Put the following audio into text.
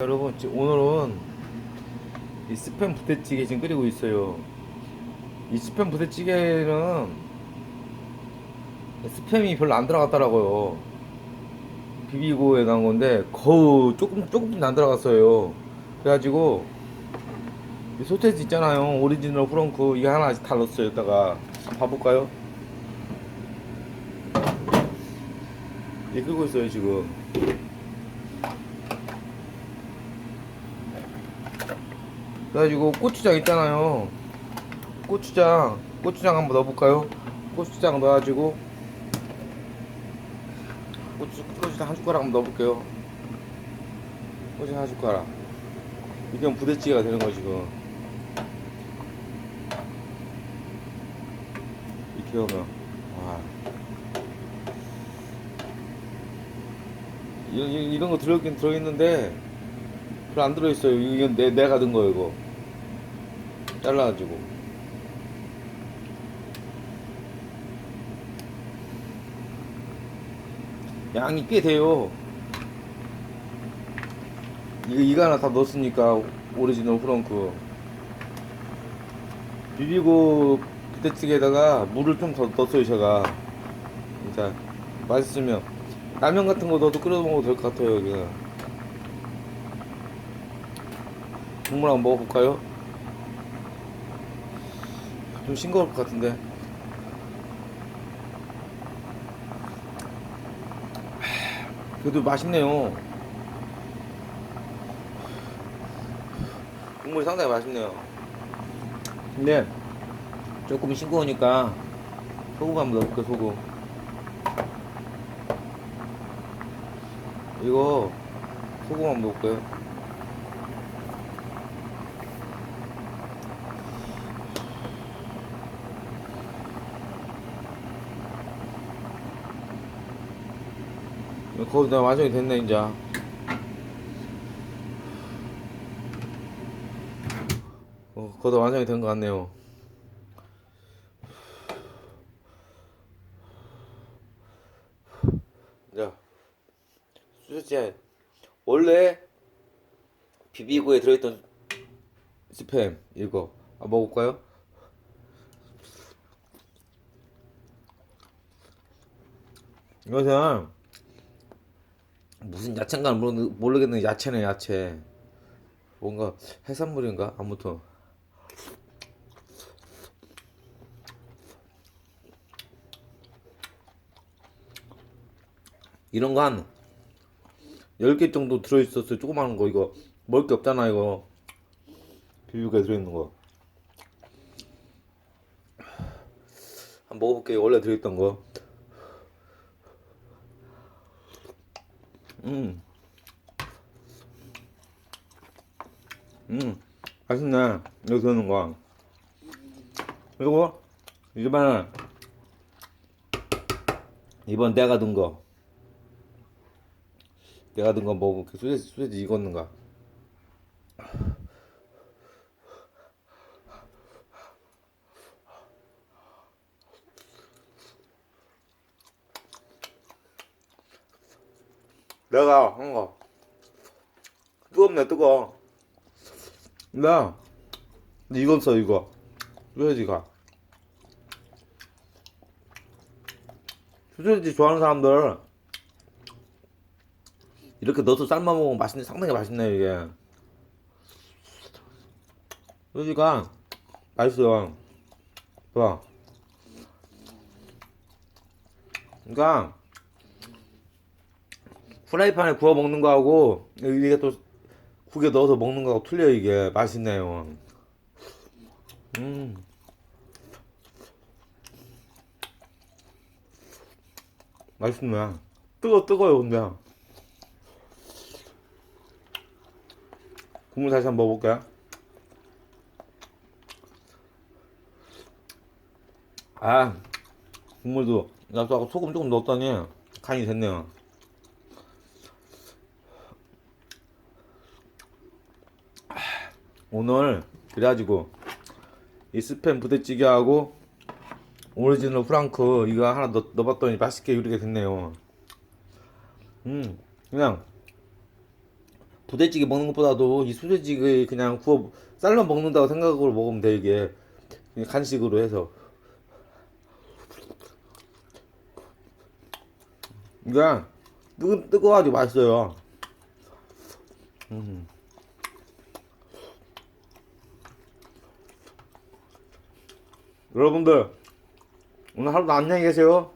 여러분 지- 오늘은 이 스팸 부대찌개 지금 끓이고 있어요. 이 스팸 부대찌개는 스팸이 별로 안 들어갔더라고요. 비비고에 나온 건데 거의 조금 조금 안 들어갔어요. 그래가지고 이 소세지 있잖아요. 오리지널 프렁크. 이거 하나 아직 다 넣었어요. 여기다가 봐볼까요? 이게 끓고 있어요 지금 그래가지고 고추장 있잖아요. 고추장 고추장 한번 넣어볼까요? 고추장 넣어가지고 고추, 고추장 한 숟가락 한번 넣어볼게요. 고추장 한 숟가락. 이게 부대찌개가 되는 거 지금. 이렇게 하면 와. 이런- 이런 거 들어있긴 들어있는데 별로 안 들어있어요. 이건 내, 내가 든 거, 이거. 잘라가지고. 양이 꽤 돼요. 이거, 이거 하나 다 넣었으니까, 오리지널 프렁크. 비비고 부대찌개에다가 물을 좀 더 넣었어요, 제가. 진짜, 맛있으면. 라면 같은 거 넣어도 끓여 먹어도 될 것 같아요, 여기는. 국물 한번 먹어볼까요? 좀 싱거울 것 같은데. 그래도 맛있네요. 국물이 상당히 맛있네요. 근데 조금 싱거우니까 소금 한번 넣어볼게요, 소금. 이거 소금 한번 넣을게요. 거의 다 완성이 됐네 이제. 어, 거의 다 완성이 된 것 같네요. 자 수저째 원래 비비고에 들어있던 스팸 이거 아, 먹을까요? 이것은 무슨 야채인가 모르, 모르겠는 야채네 야채. 뭔가 해산물인가? 아무튼. 이런 거 한 10개 정도 들어있었어요. 조그마한 거 이거. 먹을 게 없잖아 이거. 비비고에 들어있는 거. 한번 먹어볼게요. 원래 들어있던 거 음. 음, 맛있네. 여기 들어있는 거. 그리고, 이번엔, 이번 내가 든 거. 내가 든 거 먹어볼게. 소세지, 소세지 익었는가. 내가 한 거. 뜨겁네, 뜨거. 나, 근데 익었어, 이거. 소세지가. 소세지 좋아하는 사람들, 이렇게 넣어서 삶아 먹으면 맛있네, 상당히 맛있네, 이게. 소세지가 맛있어요. 봐. 그니까, 프라이팬에 구워 먹는 거하고 이게 또 국에 넣어서 먹는 거하고 틀려 이게 맛있네요. 음. 맛있네. 뜨거 뜨거요 근데. 국물 다시 한번 먹어볼게. 아 국물도 나도 아까 소금 조금 넣었더니 간이 됐네요. 오늘 그래가지고 이 스팸 부대찌개하고 오리지널 프랑크 이거 하나 넣, 넣어봤더니 맛있게 요리가 됐네요 음 그냥 부대찌개 먹는 것보다도 이 소세지를 그냥 구워 삶아 먹는다고 생각으로 먹으면 돼 이게 그냥 간식으로 해서 이게 뜨거 뜨거워가지고 맛있어요. 음. 여러분들 오늘 하루도 안녕히 계세요.